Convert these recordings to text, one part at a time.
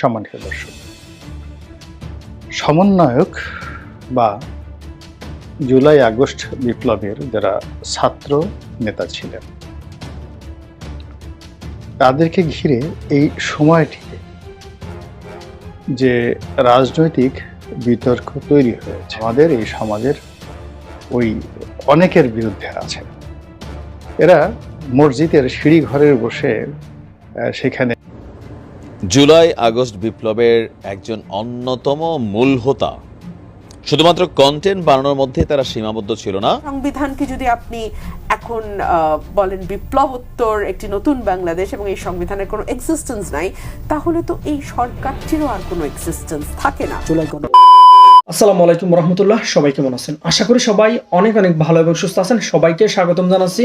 সম্মানিত দর্শক, সমন্বয়ক বা জুলাই আগস্ট বিপ্লবের যারা ছাত্র নেতা ছিলেন, তাদেরকে ঘিরে এই সময়টিতে যে রাজনৈতিক বিতর্ক তৈরি হয়েছে, আমাদের এই সমাজের ওই অনেকের বিরুদ্ধে আছে। এরা মসজিদের সিঁড়ি ঘরের বসে সেখানে জুলাই আগস্ট বিপ্লবের একজন অন্যতম মূল হোতা। শুধুমাত্র কন্টেন্ট বানানোর মধ্যে তারা সীমাবদ্ধ ছিল না। সংবিধানকে যদি আপনি এখন বলেন বিপ্লবোত্তর একটি নতুন বাংলাদেশ এবং এই সংবিধানের কোনো এক্সিস্টেন্স নাই তাহলে তো এই সরকারটিরও আর কোনো এক্সিস্টেন্স থাকে না। জুলাই গণ আসসালামু আলাইকুম রহমতুল্লাহ সবাই কেমন আছেন? আশা করি সবাই অনেক অনেক ভালো এবং সুস্থ আছেন। সবাইকে স্বাগতম জানাচ্ছি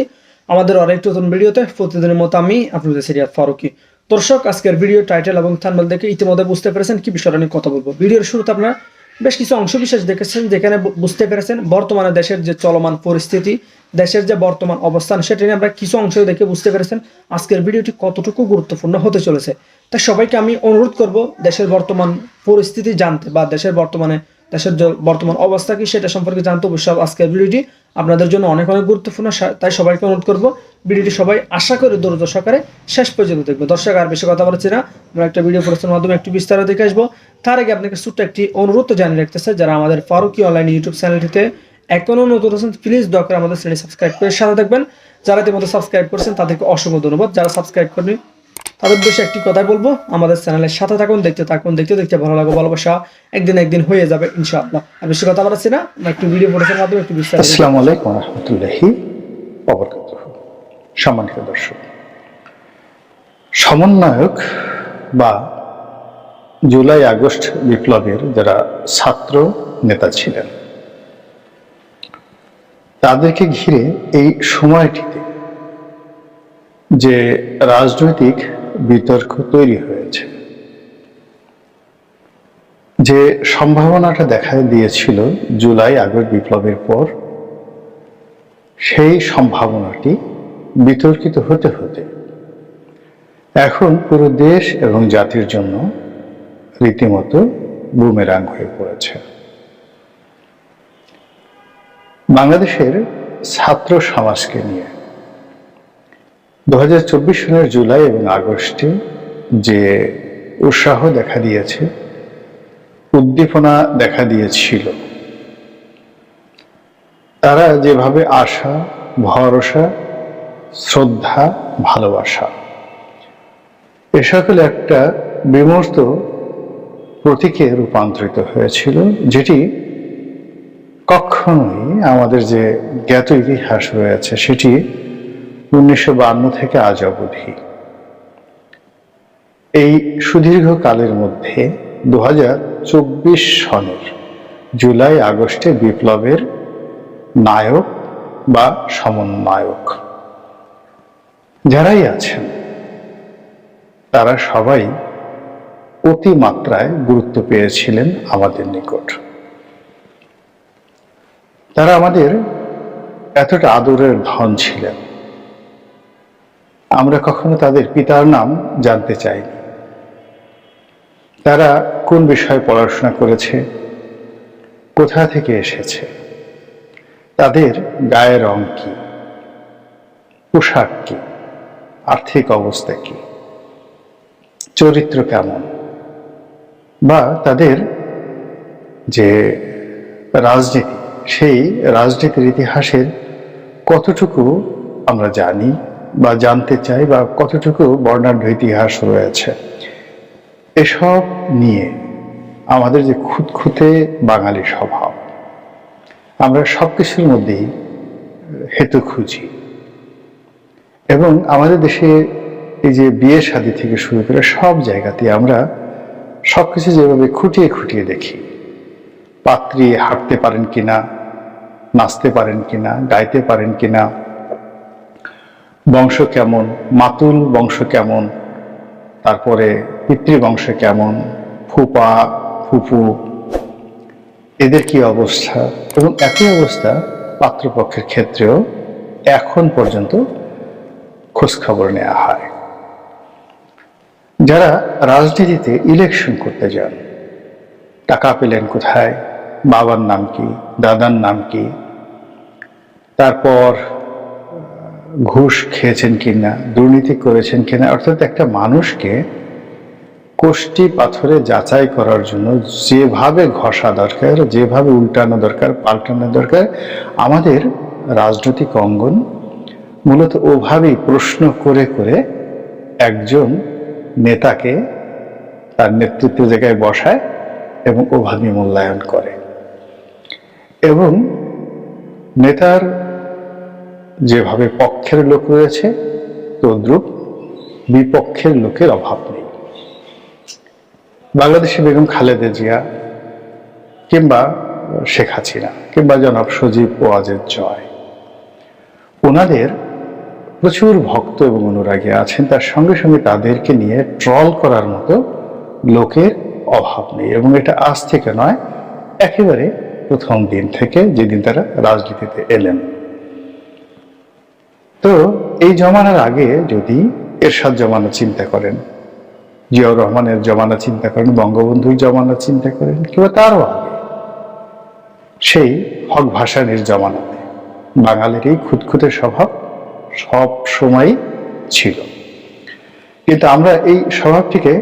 আমাদের আরেকটি নতুন ভিডিওতে। প্রতিদিনের মতো আমি আপনাদের সিরিয়াত ফারুকি। দর্শক, আজকের ভিডিও টাইটেল এবং থাম্বনেল দেখে ইতিমধ্যে বুঝতে পেরেছেন কি বিষয়টা নিয়ে কথা বলব। ভিডিওর শুরুতে আপনারা বেশ কিছু অংশ বিশেষ দেখেছেন, যেখানে বুঝতে পেরেছেন বর্তমানে দেশের যে চলমান পরিস্থিতি, দেশের যে বর্তমান অবস্থান, সেটা নিয়ে আমরা কিছু অংশ দেখে বুঝতে পেরেছেন আজকের ভিডিওটি কতটুকু গুরুত্বপূর্ণ হতে চলেছে। তাই সবাইকে আমি অনুরোধ করব দেশের বর্তমান পরিস্থিতি জানতে বা দেশের বর্তমানে দেশের বর্তমান অবস্থা কি সেটা সম্পর্কে জানতে অবশ্যই আজকের ভিডিওটি। আপনাদের জন্য অনেক অনেক গুরুত্বপূর্ণ তাই সবাইকে অনুরোধ করব, ভিডিওটি সবাই আশা করে দূরত সহকারে শেষ পর্যন্ত দেখবে। দর্শক, আর বেশি কথা বলছি না, আমরা একটা ভিডিও প্রস্তুতের মাধ্যমে একটু বিস্তারিত দেখে আসব। তার আগে আপনাকে ছোট্ট একটি অনুরোধ জানিয়ে রাখতেছে, যারা আমাদের ফারুকি অনলাইন ইউটিউব চ্যানেলটিতে এখনও নতুন আছেন প্লিজ দয়া করে আমাদের চ্যানেল সাবস্ক্রাইব করে সাথে থাকবেন। যারা ইতিমধ্যে সাবস্ক্রাইব করছেন, তাদেরকে অসংখ্য ধন্যবাদ। যারা সাবস্ক্রাইব করেনি তাদের উদ্দেশ্যে একটি কথাই বলব। আমাদের চ্যানেলের সাথে থাকুন, দেখতে থাকুন, দেখতে দেখতে ভালো লাগো ভালোবাসা একদিন একদিন হয়ে যাবে, ইনশাআল্লাহ। আর বেশি কথা বলাচ্ছি না একটু ভিডিও প্রচারের মাধ্যমে একটু বিস্তারিত সম্মানিত দর্শক, সমন্বয়ক বা জুলাই আগস্ট বিপ্লবের যারা ছাত্র নেতা ছিলেন, তাদেরকে ঘিরে এই সময়টিতে যে রাজনৈতিক বিতর্ক তৈরি হয়েছে। যে সম্ভাবনাটা দেখা দিয়েছিল জুলাই আগস্ট বিপ্লবের পর, সেই সম্ভাবনাটি বিতর্কিত হতে হতে এখন পুরো দেশ এবং জাতির জন্য রীতিমতো বুমেরাং হয়ে পড়েছে। বাংলাদেশের ছাত্র সমাজকে নিয়ে চব্বিশ সালের জুলাই এবং আগস্টে যে উৎসাহ দেখা দিয়েছে, উদ্দীপনা দেখা দিয়েছিল, তারা যেভাবে আশা, ভরসা, শ্রদ্ধা, ভালোবাসা, এ সকল একটা বিমূর্ত প্রতীকে রূপান্তরিত হয়েছিল, যেটি কখনোই আমাদের যে জ্ঞাত ইতিহাস রয়েছে, সেটি উনিশশো থেকে আজ অবধি। এই সুদীর্ঘ কালের মধ্যে দু সনের জুলাই আগস্টে বিপ্লবের নায়ক বা সমন্বয়ক যারাই আছেন, তারা সবাই অতিমাত্রায় গুরুত্ব পেয়েছিলেন আমাদের নিকট। তারা আমাদের এতটা আদরের ধন ছিলেন। আমরা কখনো তাদের পিতার নাম জানতে চাইনি তারা কোন বিষয়ে পড়াশোনা করেছে? কোথা থেকে এসেছে? তাদের গায়ের রং কি? পোশাক কি? আর্থিক অবস্থা কি? চরিত্র কেমন? বা তাদের যে রাজনীতি, সেই রাজনীতির ইতিহাসের কতটুকু আমরা জানি? বা জানতে চাই বা কতটুকু বর্ণাঢ্য ইতিহাস রয়েছে। এসব নিয়ে আমাদের যে খুঁতখুঁতে বাঙালি স্বভাব, আমরা সব কিছুর মধ্যেই হেতু খুঁজি। এবং আমাদের দেশে এই যে বিয়ে শাদী থেকে শুরু করে সব জায়গাতে আমরা সব কিছু যেভাবে খুঁটিয়ে খুঁটিয়ে দেখি। পাত্রী হাঁটতে পারেন কিনা, নাচতে পারেন কিনা, গাইতে পারেন কিনা বংশ কেমন? মাতুল বংশ কেমন? তারপরে পিতৃবংশ কেমন? ফুপা, ফুপু। এদের কি অবস্থা? এবং একই অবস্থা পাত্রপক্ষের ক্ষেত্রেও এখন পর্যন্ত খোঁজখবর নেওয়া হয়। যারা রাজনীতিতে ইলেকশন করতে যান, টাকা পেলেন কোথায়? বাবার নাম কি? দাদার নাম কি? তারপর ঘুষ খেয়েছেন কিনা, দুর্নীতি করেছেন কিনা, অর্থাৎ একটা মানুষকে কোষ্টি পাথরে যাচাই করার জন্য যেভাবে ঘষা দরকার, যেভাবে উল্টানো দরকার, পাল্টানো দরকার, আমাদের রাজনৈতিক অঙ্গন মূলত ওভাবেই প্রশ্ন করে করে একজন নেতাকে তার নেতৃত্বের জায়গায় বসায় এবং ওভাবে মূল্যায়ন করে। এবং নেতার যেভাবে পক্ষের লোক রয়েছে, তদ্রুপ বিপক্ষের লোকের অভাব নেই। বাংলাদেশে বেগম খালেদা জিয়া কিংবা শেখ হাসিনা কিংবা জনাব সজীব ওয়াজের জয়, ওনাদের প্রচুর ভক্ত এবং অনুরাগী আছেন, তার সঙ্গে সঙ্গে তাদেরকে নিয়ে ট্রল করার মতো লোকের অভাব নেই এবং এটা আজ থেকে নয়, একেবারে প্রথম দিন থেকে যেদিন তারা রাজনীতিতে এলেন। তো এই জমানার আগে যদি এরশাদ জমানা চিন্তা করেন, জিয়াউর রহমানের জমানা চিন্তা করেন, বঙ্গবন্ধুর জমানা চিন্তা করেন, কিংবা তারও আগে, সেই হক ভাষানির জমানাতে বাঙালির এই খুঁতখুঁতে স্বভাব সব সময় ছিল। কিন্তু আমরা এই স্বভাবটিকে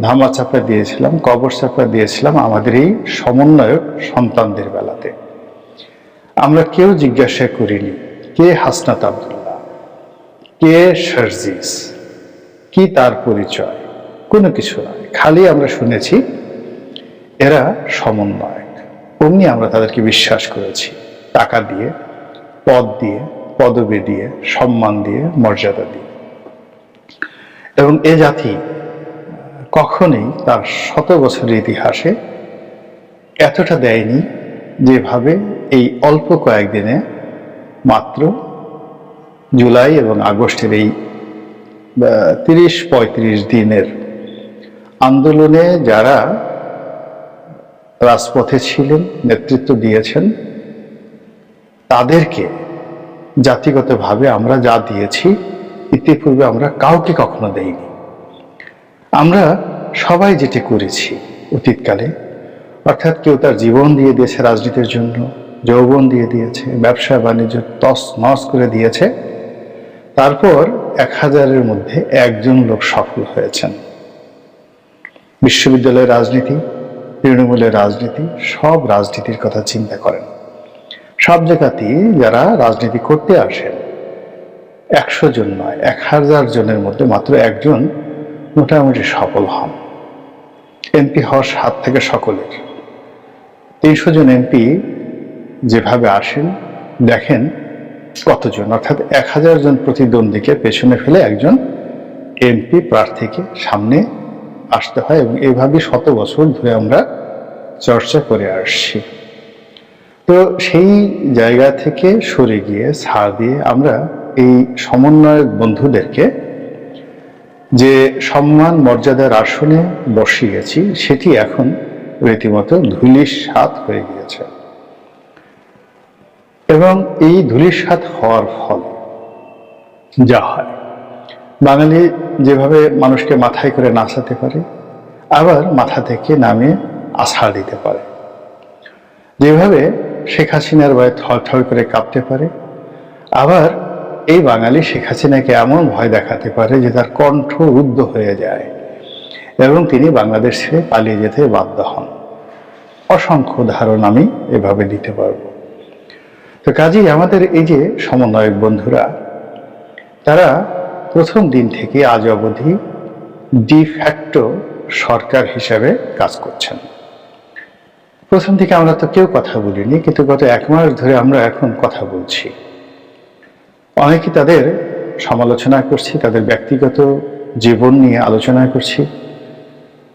ধামা চাপা দিয়েছিলাম, কবর চাপা দিয়েছিলাম আমাদের এই সমন্বয়ক সন্তানদের বেলাতে। আমরা কেউ জিজ্ঞাসা করিনি, কে হাসনাত আবদুল্লাহ কে শারজিস কি তার পরিচয়? কোনো কিছু নয় খালি আমরা শুনেছি এরা সমন্বয়ক। অমনি আমরা তাদেরকে বিশ্বাস করেছি। টাকা দিয়ে, পদ দিয়ে, পদবি দিয়ে, সম্মান দিয়ে, মর্যাদা দিয়ে। এবং এ জাতি কখনোই তার শত বছরের ইতিহাসে এতটা দেয়নি যেভাবে এই অল্প কয়েকদিনে মাত্র জুলাই এবং আগস্টের এই তিরিশ পঁয়ত্রিশ দিনের আন্দোলনে যারা রাজপথে ছিলেন, নেতৃত্ব দিয়েছেন, তাদেরকে জাতিগতভাবে আমরা যা দিয়েছি, ইতিপূর্বে আমরা কাউকে কখনো দেইনি। আমরা সবাই যেটি করেছি অতীতকালে, অর্থাৎ কেউ তার জীবন দিয়ে দিয়েছে রাজনীতির জন্য, যৌবন দিয়ে দিয়েছে, ব্যবসা বাণিজ্য তস নস করে দিয়েছে তারপর এক হাজারের মধ্যে একজন লোক সফল হয়েছেন। বিশ্ববিদ্যালয়ের রাজনীতি, তৃণমূলের রাজনীতি, সব রাজনীতির কথা চিন্তা করেন। সব জায়গাতেই যারা রাজনীতি করতে আসেন, একশো জন নয়, এক হাজার জনের মধ্যে মাত্র একজন মোটামুটি সফল হন। এমপি হওয়ার হাত থেকে সকলের। তিনশো জন এমপি যেভাবে আসেন, দেখেন কতজন? অর্থাৎ এক হাজার জন প্রতিদ্বন্দ্বীকে পেছনে ফেলে একজন এমপি প্রার্থীকে সামনে আসতে হয় এবং এইভাবে শত বছর ধরে আমরা চর্চা করে আসছি। তো সেই জায়গা থেকে সরে গিয়ে ছাড় দিয়ে আমরা এই সমন্বয়ক বন্ধুদেরকে যে সম্মান মর্যাদার আসনে বসিয়েছি, সেটি এখন রীতিমতো ধুলির সাত হয়ে গিয়েছে। এবং এই ধুলির সাত হওয়ার ফল যা হয়। বাঙালি যেভাবে মানুষকে মাথায় করে নাচাতে পারে, আবার মাথা থেকে নামে আছাড় দিতে পারে। যেভাবে শেখ হাসিনার ভয়ে থর করে কাঁপতে পারে, আবার এই বাঙালি শেখ হাসিনাকে এমন ভয় দেখাতে পারে যে তার কণ্ঠ রুদ্ধ হয়ে যায় এবং তিনি বাংলাদেশ পালিয়ে যেতে বাধ্য হন। অসংখ্য উদাহরণ আমি এভাবে দিতে পারব। তো কাজেই আমাদের এই যে সমন্বয়ক বন্ধুরা, তারা প্রথম দিন থেকে আজ অবধি ডিফ্যাক্টো সরকার হিসাবে কাজ করছেন। প্রথম থেকে আমরা তো কেউ কথা বলিনি, কিন্তু গত এক মাস ধরে আমরা এখন কথা বলছি। অনেকে তাদের সমালোচনা করছি, তাদের ব্যক্তিগত জীবন নিয়ে আলোচনা করছি,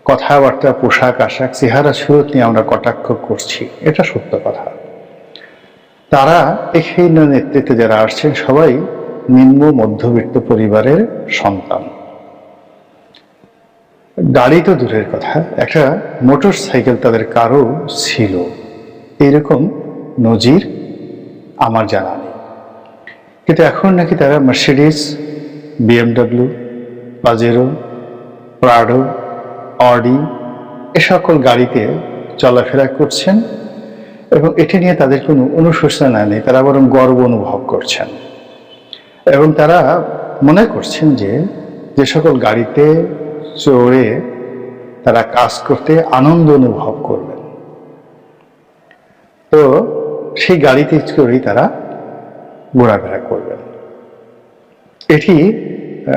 কথাবার্তা পোশাক আশাক চেহারা সুরত নিয়ে আমরা কটাক্ষ করছি, এটা সত্য কথা। তারা এখানে নেতৃত্বে যারা আসছেন সবাই নিম্ন মধ্যবিত্ত পরিবারের সন্তান। গাড়ি তো দূরের কথা, একটা মোটর সাইকেল তাদের কারও ছিল। এরকম নজির আমার জানা নেই। কিন্তু এখন নাকি তারা Mercedes BMW, Pajero, Prado, Audi, এ সকল গাড়িতে চলাফেরা করছেন। এবং এটি নিয়ে তাদের কোনো অনুশোচনা নেই, তারা বরং গর্ব অনুভব করছেন। এবং তারা মনে করছেন যে যে সকল গাড়িতে, চড়ে তারা কাজ করতে আনন্দ অনুভব করবেন। তো সেই গাড়িতে করেই তারা ঘোরাফেরা করবেন। এটি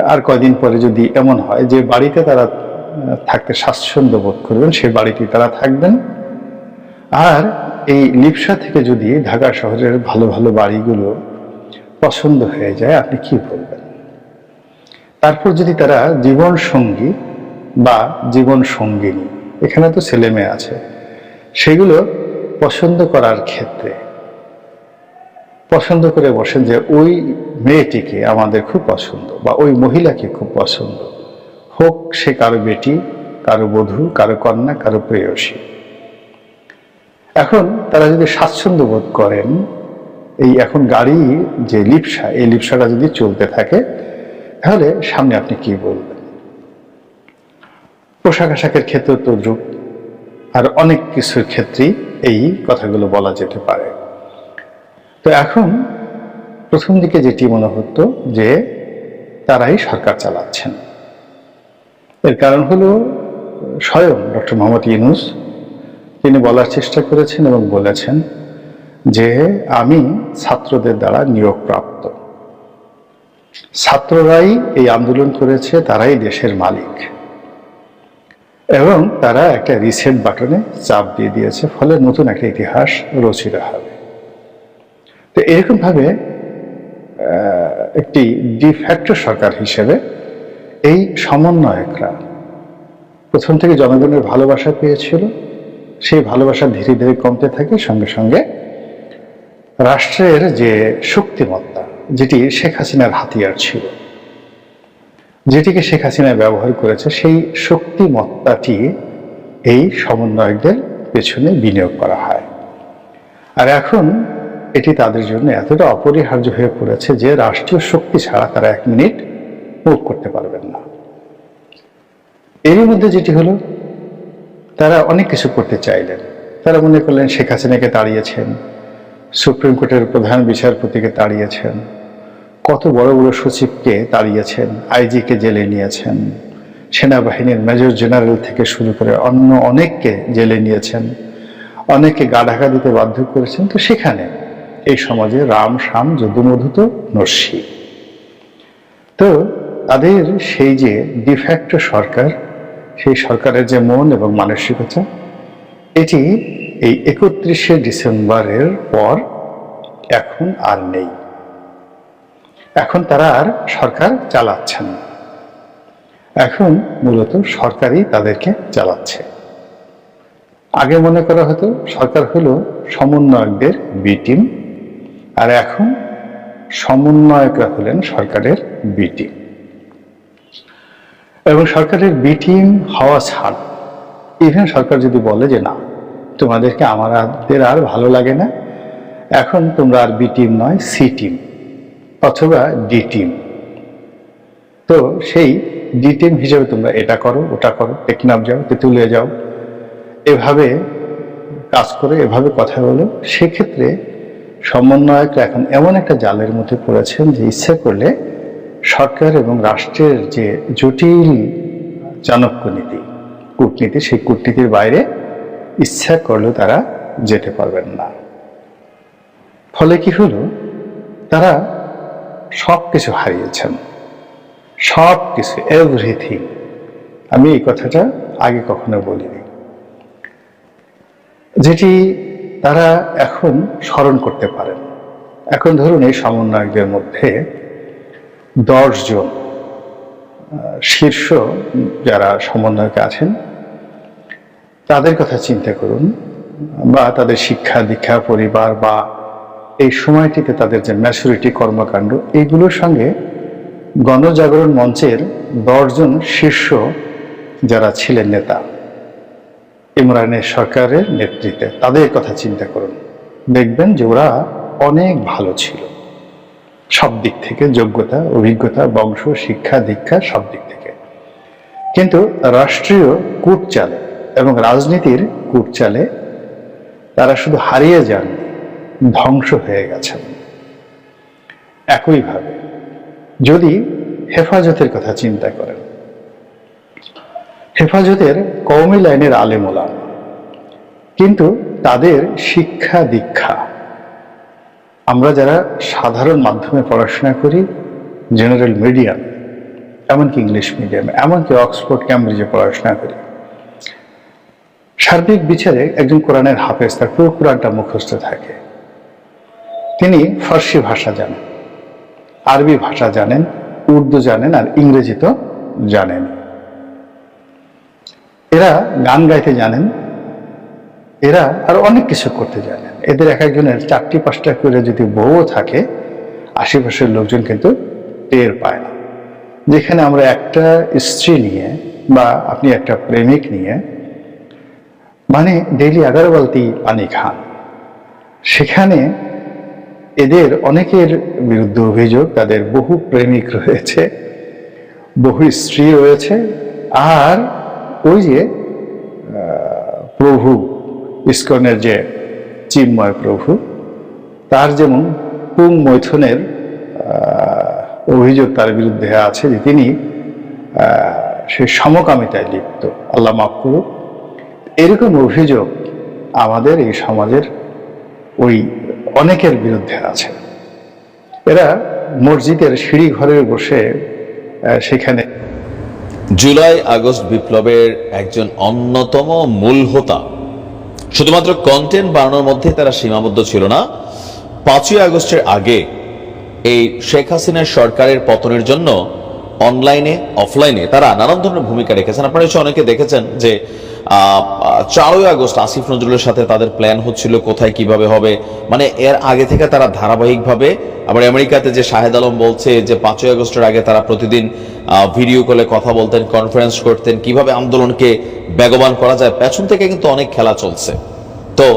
আর কয়দিন পরে যদি এমন হয় যে বাড়িতে তারা থাকতে স্বাচ্ছন্দ্য বোধ করবেন সেই বাড়িতে তারা থাকবেন। আর এই লিপসা থেকে যদি ঢাকা শহরের ভালো ভালো বাড়িগুলো পছন্দ হয়ে যায়, আপনি কি বলবেন? তারপর যদি তারা জীবন সঙ্গী বা জীবন সঙ্গিনী এখানে তো ছেলে মেয়ে আছে, সেগুলো পছন্দ করার ক্ষেত্রে, পছন্দ করে বসেন যে ওই মেয়েটিকে আমাদের খুব পছন্দ বা ওই মহিলাকে খুব পছন্দ। হোক সে কারও বেটি, কারও বধূ, কারও কন্যা, কারও প্রেয়সী। এখন তারা যদি স্বাচ্ছন্দ্য বোধ করেন, এই এখন গাড়ি যে লিপসা, এই লিপসাটা যদি চলতে থাকে, তাহলে সামনে আপনি কি বলবেন? পোশাক আশাকের ক্ষেত্রে তো যুগ আর অনেক কিছুর ক্ষেত্রেই এই কথাগুলো বলা যেতে পারে। তো এখন প্রথম দিকে যেটি মনে হতো যে তারাই সরকার চালাচ্ছেন। এর কারণ হলো স্বয়ং ডক্টর মোহাম্মদ ইউনুস তিনি বলার চেষ্টা করেছেন এবং বলেছেন যে আমি ছাত্রদের দ্বারা নিয়োগপ্রাপ্ত। ছাত্ররাই এই আন্দোলন করেছে তারাই দেশের মালিক। এবং তারা একটা রিসেন্ট বাটনে চাপ দিয়ে দিয়েছে ফলে নতুন একটা ইতিহাস রচিত হবে। তো এরকম ভাবে আহ, একটি ডিফ্যাক্টো সরকার হিসেবে এই সমন্বয়করা প্রথম থেকে জনগণের ভালোবাসা পেয়েছিল। সেই ভালোবাসা ধীরে ধীরে কমতে থাকে, সঙ্গে সঙ্গে রাষ্ট্রের যে শক্তিমত্তা, যেটি শেখ হাসিনার হাতিয়ার ছিল, যেটিকে শেখ হাসিনা ব্যবহার করেছে, সেই শক্তিমত্তাটি এই সমন্বয়কদের পেছনে বিনিয়োগ করা হয়। আর এখন এটি তাদের জন্য এতটা অপরিহার্য হয়ে পড়েছে যে রাষ্ট্রীয় শক্তি ছাড়া তারা এক মিনিট মুভ করতে পারবেন না। এরই মধ্যে যেটি হলো তারা অনেক কিছু করতে চাইলেন। তারা মনে করলেন শেখ হাসিনাকে তাড়িয়েছেন, সুপ্রিম কোর্টের প্রধান বিচারপতিকে তাড়িয়েছেন, কত বড় বড় সচিবকে তাড়িয়েছেন, আইজিকে জেলে নিয়েছেন, সেনাবাহিনীর মেজর জেনারেল থেকে শুরু করে অন্য অনেককে জেলে নিয়েছেন, অনেককে গা ঢাকা দিতে বাধ্য করেছেন। তো সেখানে এই সমাজে রাম, শাম, যদুমধু তো নস্যি তো তাদের সেই যে ডিফ্যাক্টো সরকার সেই সরকারের যে মন এবং মানসিকতা, এটি এই একত্রিশে ডিসেম্বরের পর এখন আর নেই। এখন তারা আর সরকার চালাচ্ছেন এখন মূলত সরকারই তাদেরকে চালাচ্ছে। আগে মনে করা হতো সরকার হলো সমন্বয়কদের বি টিম আর এখন সমন্বয়করা হলেন সরকারের বি টিম এবং সরকারের বি টিম হওয়া ছাড় ইভেন সরকার যদি বলে যে না, তোমাদেরকে আমাদের আর ভালো লাগে না, এখন তোমরা আর বি টিম নয় সি টিম অথবা ডি টিম তো সেই ডি টিম হিসেবে তোমরা এটা করো, ওটা করো, টেকনাফ যাও, তেঁতুলিয়া যাও, এভাবে কাজ করে, এভাবে কথা বলো, সেক্ষেত্রে সমন্বয়করা এখন এমন একটা জালের মধ্যে পড়েছেন যে ইচ্ছে করলে সরকার এবং রাষ্ট্রের যে জটিল চাণক্য নীতি কূটনীতি, সেই কূটনীতির বাইরে ইচ্ছা করলেও তারা যেতে পারবেন না। ফলে কি হলো? তারা সব কিছু হারিয়েছেন। সব কিছু এভরিথিং আমি এই কথাটা আগে কখনো বলিনি। যেটি তারা এখন স্মরণ করতে পারেন। এখন ধরুন এই সমন্বয়কদের মধ্যে দশজন শীর্ষ যারা সমন্বয়কে আছেন, তাদের কথা চিন্তা করুন বা তাদের শিক্ষা দীক্ষা পরিবার বা এই সময়টিতে তাদের যে ম্যাচুরিটি কর্মকাণ্ড এইগুলোর সঙ্গে গণজাগরণ মঞ্চের দশজন শীর্ষ যারা ছিলেন নেতা ইমরানের সরকারের নেতৃত্বে, তাদের কথা চিন্তা করুন। দেখবেন যে ওরা অনেক ভালো ছিল। সব দিক থেকে, যোগ্যতা, অভিজ্ঞতা, বংশ, শিক্ষা, দীক্ষা, সব দিক থেকে। কিন্তু রাষ্ট্রীয় কূট চালে এবং রাজনীতির কূট চালে তারা শুধু হারিয়ে যান ধ্বংস হয়ে গেছেন। একইভাবে যদি হেফাজতের কথা চিন্তা করেন, হেফাজতের কওমি লাইনের আলেমোলাম কিন্তু তাদের শিক্ষা দীক্ষা আমরা যারা সাধারণ মাধ্যমে পড়াশোনা করি জেনারেল মিডিয়াম এমনকি ইংলিশ মিডিয়ামে এমনকি অক্সফোর্ড ক্যামব্রিজে পড়াশোনা করি, সার্বিক বিচারে একজন কোরআনের হাফেজ, তার পুরো কোরআনটা মুখস্থ থাকে। তিনি ফার্সি ভাষা জানেন, আরবি ভাষা জানেন, উর্দু জানেন, আর ইংরেজি তো জানেন। এরা গান গাইতে জানেন এরা আর অনেক কিছু করতে জানেন এদের এক একজনের চারটি, পাঁচটা করে যদি বউও থাকে, আশেপাশের লোকজন কিন্তু টের পায় না। যেখানে আমরা একটা স্ত্রী নিয়ে বা আপনি একটা প্রেমিক নিয়ে মানে ডেইলি এগারো বালতি পানি খান। সেখানে এদের অনেকের বিরুদ্ধে অভিযোগ, তাদের বহু প্রেমিক রয়েছে, বহু স্ত্রী রয়েছে, আর ওই যে প্রভু ইস্কনের যে চিন্ময় প্রভু, তার যেমন পুং মৈথনের অভিযোগ তার বিরুদ্ধে আছে যে তিনি সে সমকামিতায় লিপ্ত। আল্লাহ মাফ করুক। এরকম অভিযোগ আমাদের এই সমাজের ওই অনেকের বিরুদ্ধে আছে। এরা মসজিদের সিঁড়ি ঘরে বসে সেখানে জুলাই আগস্ট বিপ্লবের একজন অন্যতম মূল হোতা শুধুমাত্র কন্টেন্ট বানানোর মধ্যে তারা সীমাবদ্ধ ছিল না। পাঁচই আগস্টের আগে এই শেখ হাসিনার সরকারের পতনের জন্য অনলাইনে অফলাইনে তারা নানান ধরনের ভূমিকা রেখেছেন। আপনারা অনেকে দেখেছেন যে চারই আগস্ট আসিফ নজরুলের সাথে তাদের প্ল্যান হচ্ছিল কোথায় কীভাবে হবে। মানে এর আগে থেকে তারা ধারাবাহিকভাবে আবার আমেরিকাতে যে শাহেদ আলম বলছে যে পাঁচই আগস্টের আগে তারা প্রতিদিন ভিডিও কলে কথা বলতেন কনফারেন্স করতেন, কীভাবে আন্দোলনকে বেগবান করা যায়। পেছন থেকে কিন্তু অনেক খেলা চলছে। তো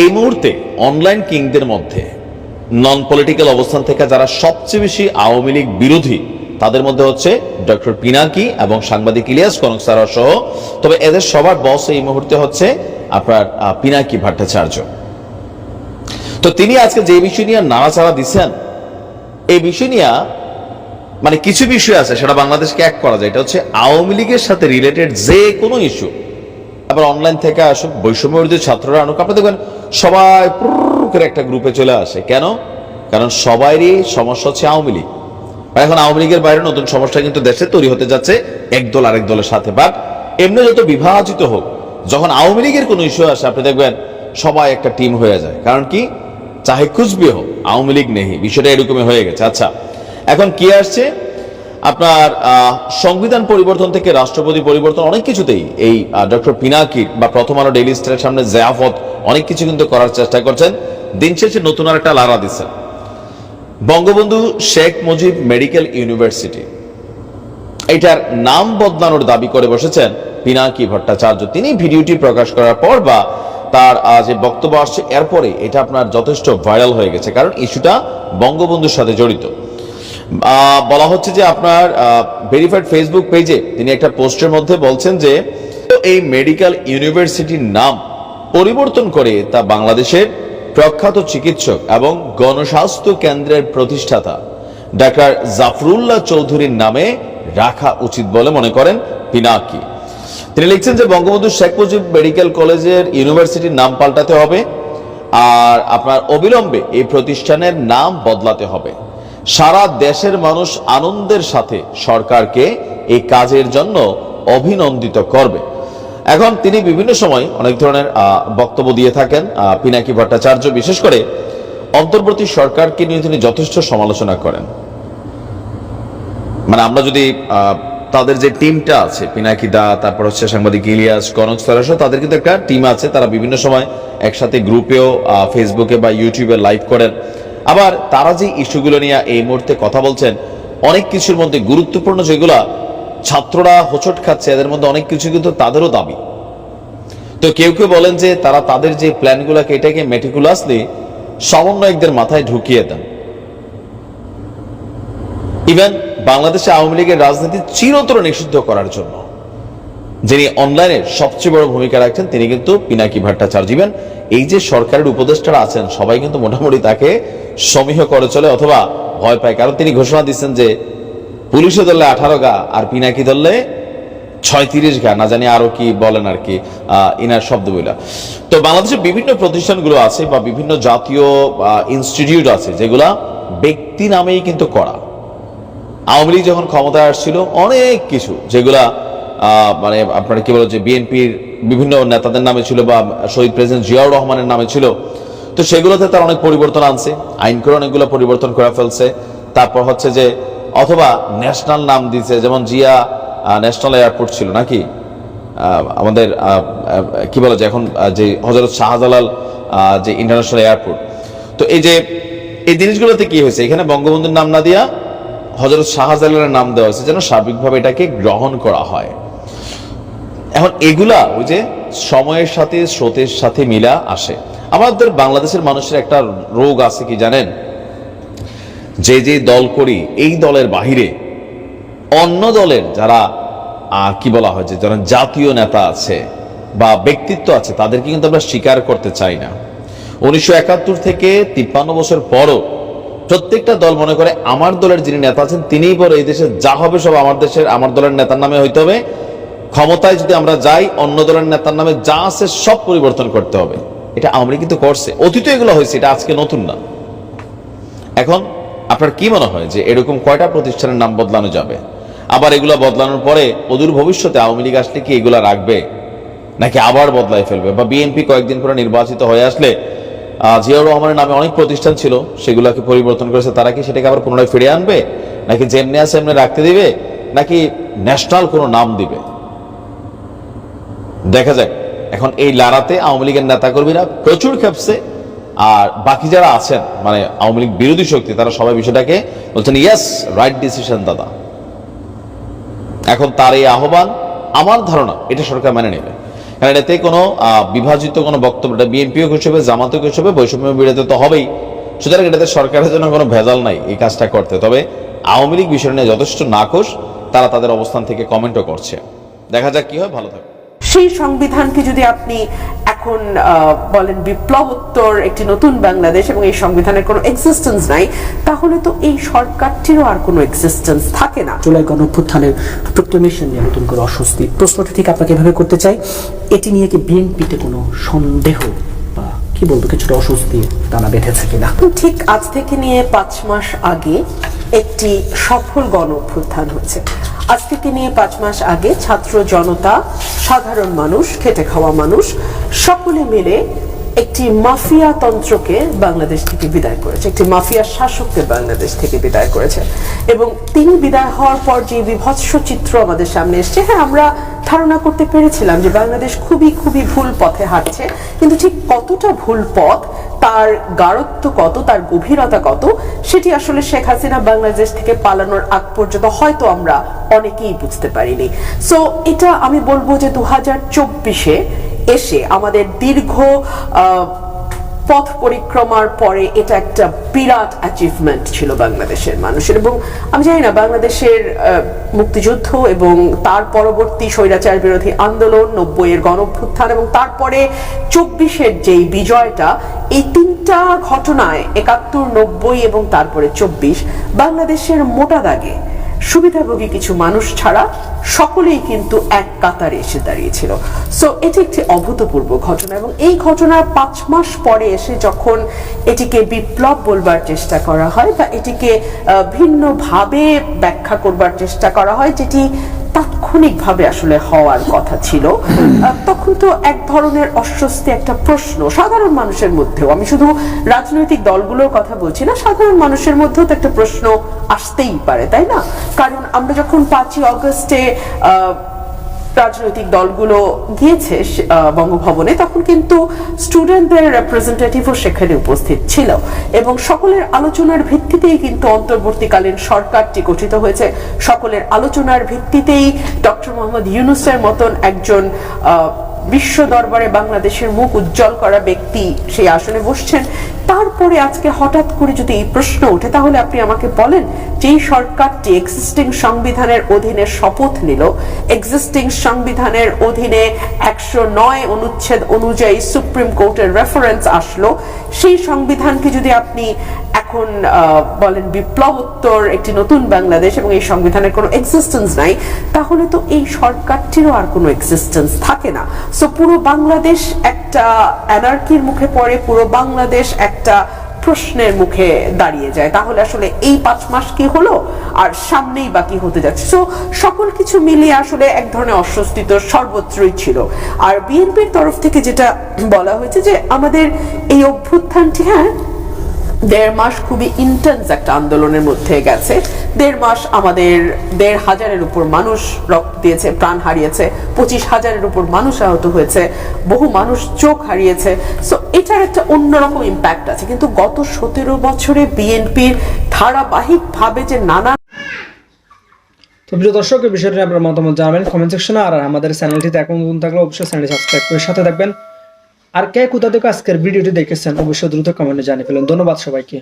এই মুহূর্তে অনলাইন কিংদের মধ্যে নন পলিটিক্যাল অবস্থান থেকে যারা সবচেয়ে বেশি আওয়ামী লীগ বিরোধী তাদের মধ্যে হচ্ছে ডক্টর পিনাকি এবং সাংবাদিক ইলিয়াস কনক সারা সহ। তবে এদের সবার বস এই মুহূর্তে হচ্ছে আপনার পিনাকি ভট্টাচার্য। তো তিনি আজকে যে বিষয় নিয়ে নাড়াচাড়া দিচ্ছেন, এই বিষয় নিয়ে মানে কিছু বিষয় আছে, সেটা বাংলাদেশকে এক করা যায়। এটা হচ্ছে আওয়ামী লীগের সাথে রিলেটেড যে কোনো ইস্যু আবার অনলাইন থেকে আসুক বৈষম্য ছাত্ররা আনুক। আপনি দেখবেন সবাই একটা গ্রুপে চলে আসে। কেন? কারণ সবারই সমস্যা হচ্ছে আওয়ামী লীগ। এখন আওয়ামী লীগের বাইরে নতুন সমস্যা কিন্তু দেশে তৈরি হতে যাচ্ছে। এক দল আরেক দলের সাথে। বাট এমনি যত বিভাজিত হোক, যখন আওয়ামী লীগের কোনো ইস্যু আসে, আপনি দেখবেন সবাই একটা টিম হয়ে যায়। কারণ কি? চাহে কুচবি হোক, আওয়ামী লীগ নেই, বিষয়টা এরকমই হয়ে গেছে। আচ্ছা এখন কি আসছে? আপনার সংবিধান পরিবর্তন থেকে রাষ্ট্রপতি পরিবর্তন অনেক কিছুতেই এই ডক্টর পিনাকির বা প্রথম আলো ডেইলি স্টারের সামনে জয়াফত অনেক কিছু কিন্তু করার চেষ্টা করছেন। দিন শেষে নতুন আর একটা লারা দিচ্ছেন। Bangabandhu Sheikh Mujib medical university. এটার নাম বদলানোর দাবি করে বসেছেন পিনাকি ভট্টাচার্য। তিনি ভিডিওটি প্রকাশ করার পর বা তার যে বক্তব্য আসছে, এরপরে এটা আপনার যথেষ্ট ভাইরাল হয়ে গেছে, কারণ ইস্যুটা বঙ্গবন্ধুর সাথে জড়িত। বলা হচ্ছে যে আপনার ভেরিফাইড ফেসবুক পেজে তিনি একটা পোস্টের মধ্যে বলছেন যে, এই মেডিকেল ইউনিভার্সিটির নাম পরিবর্তন করে তা বাংলাদেশের প্রখ্যাত চিকিৎসক এবং গণস্বাস্থ্য কেন্দ্রের প্রতিষ্ঠাতা। ডাক্তার জাফরুল্লাহ চৌধুরীর নামে রাখা উচিত বলে মনে করেন পিনাকি। তিনি লিখছেন যে, বঙ্গবন্ধু শেখ মুজিব মেডিকেল কলেজের ইউনিভার্সিটির নাম পাল্টাতে হবে আর আপনার অবিলম্বে এই প্রতিষ্ঠানের নাম বদলাতে হবে। সারা দেশের মানুষ আনন্দের সাথে সরকারকে এই কাজের জন্য অভিনন্দিত করবে। এখন তিনি বিভিন্ন সময় অনেক ধরনের বক্তব্য দিয়ে থাকেন। পিনাকি ভট্টাচার্য, বিশেষ করে অন্তর্বর্তী সরকারকে নিয়ে তিনি যথেষ্ট সমালোচনা করেন। মানে আমরা যদি তাদের যে টিমটা আছে, পিনাকি দা, তারপর হচ্ছে সাংবাদিক ইলিয়াস, কনক সরাসহ তাদের কিন্তু একটা টিম আছে। তারা বিভিন্ন সময় একসাথে গ্রুপেও ফেসবুকে বা ইউটিউবে লাইভ করেন। আবার তারা যে ইস্যুগুলো নিয়ে এই মুহূর্তে কথা বলছেন, অনেক কিছুর মধ্যে গুরুত্বপূর্ণ যেগুলা ছাত্ররা হোঁচট খাচ্ছে, এদের মধ্যে অনেক কিছু কিন্তু তাদেরও দাবি। তো কেউ কেউ বলেন যে তারা তাদের যে প্ল্যানগুলোকে এটাকে মেটিকুলাসলি সমন্বয়কদের মাথায় ঢুকিয়ে দেন। ইভেন বাংলাদেশে আওয়ামী লীগের রাজনীতি চিরতর নিষিদ্ধ করার জন্য। যিনি অনলাইনে সবচেয়ে বড় ভূমিকা রাখছেন, তিনি কিন্তু পিনাকি ভট্টাচার্যিবেন এই যে সরকারের উপদেষ্টারা আছেন, সবাই কিন্তু মোটামুটি তাকে সমীহ করে চলে অথবা ভয় পায়। কারণ তিনি ঘোষণা দিচ্ছেন যে পুলিশে ধরলে আঠারো গা, আর পিনাকি ধরলে ছয়ত্রিশ গা, না জানি আরও কি বলেন আর কি ইনার শব্দগুলা তো বাংলাদেশের বিভিন্ন প্রতিষ্ঠানগুলো আছে বা বিভিন্ন জাতীয় ইনস্টিটিউট আছে যেগুলা ব্যক্তি নামেই কিন্তু করা। আওয়ামী লীগ যখন ক্ষমতায় আসছিল, অনেক কিছু যেগুলা মানে আপনারা কি বলো যে বিএনপির বিভিন্ন নেতাদের নামে ছিল বা শহীদ প্রেসিডেন্ট জিয়াউর রহমানের নামে ছিল, তো সেগুলোতে তার অনেক পরিবর্তন আনছে আইন করে অনেকগুলো পরিবর্তন করে ফেলছে। তারপর হচ্ছে যে অথবা ন্যাশনাল নাম দিয়েছে যেমন জিয়া ন্যাশনাল এয়ারপোর্ট ছিল নাকি? আমাদের কি বলা যায় এখন যে হজরত শাহজালাল যে ইন্টারন্যাশনাল এয়ারপোর্ট তো এই যে, এই জিনিসগুলোতে কি হয়েছে? এখানে বঙ্গবন্ধুর নাম না দিয়া হজরত শাহজালালের নাম দেওয়া হয়েছে যেন সার্বিকভাবে এটাকে গ্রহণ করা হয়। এখন এগুলা ওই যে সময়ের সাথে, স্রোতের সাথে মিলা আসে। আমাদের বাংলাদেশের মানুষের একটা রোগ আছে কি জানেন? যে যে দল করি, এই দলের বাহিরে অন্য দলের যারা কি বলা হয় যে, যারা জাতীয় নেতা আছে বা ব্যক্তিত্ব আছে, তাদেরকে কিন্তু আমরা স্বীকার করতে চাই না। উনিশশো একাত্তর থেকে তিপ্পান্ন বছর পরও প্রত্যেকটা দল মনে করে আমার দলের যিনি নেতা আছেন, তিনিই পরে এই দেশে যা হবে সব আমার দেশের, আমার দলের নেতার নামে হইতে হবে। ক্ষমতায় যদি আমরা যাই, অন্য দলের নেতার নামে যা আছে সব পরিবর্তন করতে হবে। এটা আমরা কিন্তু করছে। অতীতে এগুলো হয়েছে, এটা আজকে নতুন না। এখন আপনার কি মনে হয় যে এরকম কয়টা প্রতিষ্ঠানের নাম বদলানো যাবে? আবার এগুলা বদলানোর পরে অদূর ভবিষ্যতে আওয়ামী লীগ আসলে কি এগুলা রাখবে? নাকি আবার বদলায় ফেলবে? বা বিএনপি কয়েকদিন পরে নির্বাচিত হয়ে আসলে জিয়াউর রহমানের নামে অনেক প্রতিষ্ঠান ছিল, সেগুলোকে পরিবর্তন করেছে, তারা কি সেটাকে আবার পুনরায় ফিরিয়ে আনবে? নাকি যেমনি আছে এমনি রাখতে দিবে? নাকি ন্যাশনাল কোনো নাম দিবে? দেখা যাক। এখন এই লড়াতে আওয়ামী লীগের নেতাকর্মীরা প্রচুর খেপছে আর বাকি যারা আছেন মানে আওয়ামী লীগ বিরোধী শক্তি, তারা সবাই বিষয়টাকে বলছেন ইয়েস রাইট ডিসিশন দাদা। এখন তার এই আহ্বান আমার ধারণা, এটা সরকার মেনে নেবে। কারণ এতে কোনো বিভাজিত কোনো বক্তব্য, এটা বিএনপিও হিসেবে জামাতও হিসেবে বৈষম্য বিরোধী তো হবেই। সুতরাং এটাতে সরকারের জন্য কোনো ভেজাল নাই এই কাজটা করতে। তবে আওয়ামী লীগ বিষয় নিয়ে যথেষ্ট নাকশ তারা তাদের অবস্থান থেকে কমেন্টও করছে। দেখা যাক কি হয়, ভালো থাকবে সেই সংবিধানকে যদি আপনি এখন বলেন বিপ্লবোত্তর একটি নতুন বাংলাদেশ এবং এই সংবিধানের কোনো এক্সিস্টেন্স নাই তাহলে তো এই সরকারটিরও আর কোনো এক্সিস্টেন্স থাকে না। জুলাই গণ অভ্যুত্থানের প্রোক্লেমেশন নিয়ে নতুন করে অস্বস্তি। প্রশ্নটা ঠিক আপনাকে এভাবে করতে চাই এটি নিয়ে কি বিএনপিতে কোনো সন্দেহ বা কি বলব কিছুটা অস্বস্তি দানা বেঁধেছে কিনা? ঠিক আজ থেকে নিয়ে পাঁচ মাস আগে একটি সফল গণ অভ্যুত্থান হয়েছে। আজ থেকে নিয়ে পাঁচ মাস আগে ছাত্র জনতা, সাধারণ মানুষ, খেটে খাওয়া মানুষ, সকলে মিলে একটি মাফিয়া তন্ত্রকে বাংলাদেশ থেকে বিদায় করেছে, একটি মাফিয়া শাসককে বাংলাদেশ থেকে বিদায় করেছে, এবং তিনি বিদায় হওয়ার পর যে বিভৎস চিত্র আমাদের সামনে এসছে হ্যাঁ আমরা ধারণা করতে পেরেছিলাম যে বাংলাদেশ খুবই খুবই ভুল পথে হাঁটছে, কিন্তু ঠিক কতটা ভুল পথ, তার গাঢ়ত্ব কত, তার গভীরতা কত, সেটি আসলে শেখ হাসিনা বাংলাদেশ থেকে পালানোর আগ পর্যন্ত হয়তো আমরা অনেকেই বুঝতে পারিনি। সো এটা আমি বলব যে দু হাজার চব্বিশে এসে আমাদের দীর্ঘ পথ পরিক্রমার পরে এটা একটা বিরাট অ্যাচিভমেন্ট ছিল বাংলাদেশের মানুষের। এবং আমি জানি না, বাংলাদেশের মুক্তিযুদ্ধ এবং তার পরবর্তী স্বৈরাচার বিরোধী আন্দোলন, নব্বইয়ের গণভ্যুত্থান এবং তারপরে চব্বিশের যেই বিজয়টা, এই তিনটা ঘটনায় একাত্তর, নব্বই এবং তারপরে চব্বিশ বাংলাদেশের মোটা দাগে সুবিধাভোগী কিছু মানুষ ছাড়া সকলেই কিন্তু এক কাতারে এসে দাঁড়িয়েছিল। সো এটি একটি অভূতপূর্ব ঘটনা এবং এই ঘটনার পাঁচ মাস পরে এসে যখন এটিকে বিপ্লব বলবার চেষ্টা করা হয় বা এটিকে ভিন্নভাবে ব্যাখ্যা করবার চেষ্টা করা হয়, যেটি তাৎক্ষণিকভাবে আসলে হওয়ার কথা ছিল। তখন তো এক ধরনের অস্বস্তি একটা প্রশ্ন সাধারণ মানুষের মধ্যেও। আমি শুধু রাজনৈতিক দলগুলোর কথা বলছি না, সাধারণ মানুষের মধ্যেও তো একটা প্রশ্ন আসতেই পারে, তাই না? কারণ আমরা যখন পাঁচই অগস্টে রাজনৈতিক দলগুলো গিয়েছে বঙ্গভবনে, তখন কিন্তু স্টুডেন্টদের রেপ্রেজেন্টেটিভও সেখানে উপস্থিত ছিল। এবং সকলের আলোচনার ভিত্তিতেই কিন্তু অন্তর্বর্তীকালীন সরকারটি গঠিত হয়েছে। সকলের আলোচনার ভিত্তিতেই ডক্টর মোহাম্মদ ইউনুসের মতন একজন বিশ্ব দরবারে বাংলাদেশের মুখ উজ্জ্বল করা ব্যক্তি সেই আসনে বসছেন। তারপরে আজকে হঠাৎ করে যদি এই প্রশ্ন ওঠে, তাহলে আপনি আমাকে বলেন, যেই সরকারটি এক্সিস্টিং সংবিধানের অধীনে শপথ নিল এক্সিস্টিং সংবিধানের অধীনে একশো নয় অনুচ্ছেদ অনুযায়ী সুপ্রিম কোর্টের রেফারেন্স আসলো, সেই সংবিধানকে যদি আপনি এখন বলেন বিপ্লবোত্তর একটি নতুন বাংলাদেশ এবং এই সংবিধানের কোনো এক্সিস্টেন্স নাই, তাহলে তো এই সরকারটিরও আর কোনো এক্সিস্টেন্স থাকে না। সো পুরো বাংলাদেশ একটা অ্যানার্কির মুখে পড়ে, পুরো বাংলাদেশ একটা প্রশ্নের মুখে দাঁড়িয়ে যায়। তাহলে আসলে এই পাঁচ মাস কি হলো? আর সামনেই বাকি হতে যাচ্ছে? সো সকল কিছু মিলিয়ে আসলে এক ধরনের অস্বস্তি তো সর্বত্রই ছিল। আর বিএনপির তরফ থেকে যেটা বলা হয়েছে যে আমাদের এই অভ্যুত্থানটি হ্যাঁ দেড় মাস খুবই ইন্টেন্স একটা আন্দোলনের মধ্যে গেছে। দেড় মাস আমাদের দেড় হাজারের উপর মানুষ রক্ত দিয়েছে, প্রাণ হারিয়েছে, পঁচিশ হাজারের উপর মানুষ আহত হয়েছে, বহু মানুষ চোখ হারিয়েছে। সো এটার একটা অন্যরকম ইম্প্যাক্ট আছে। কিন্তু গত সতেরো বছরে বিএনপির ধারাবাহিকভাবে যে নানা তো প্রিয় দর্শক বিষয়টি আপনার মতামত জানাবেন কমেন্ট সেকশনে। আর আমাদের চ্যানেলটিতে এখন থাকলে অবশ্যই চ্যানেলটি সাবস্ক্রাইব করে সাথে থাকবেন। আর কে কোথা থেকে আজকের ভিডিওটি দেখেছেন অবশ্যই দ্রুত কমেন্টে জানিয়ে ফেলুন। ধন্যবাদ সবাইকে।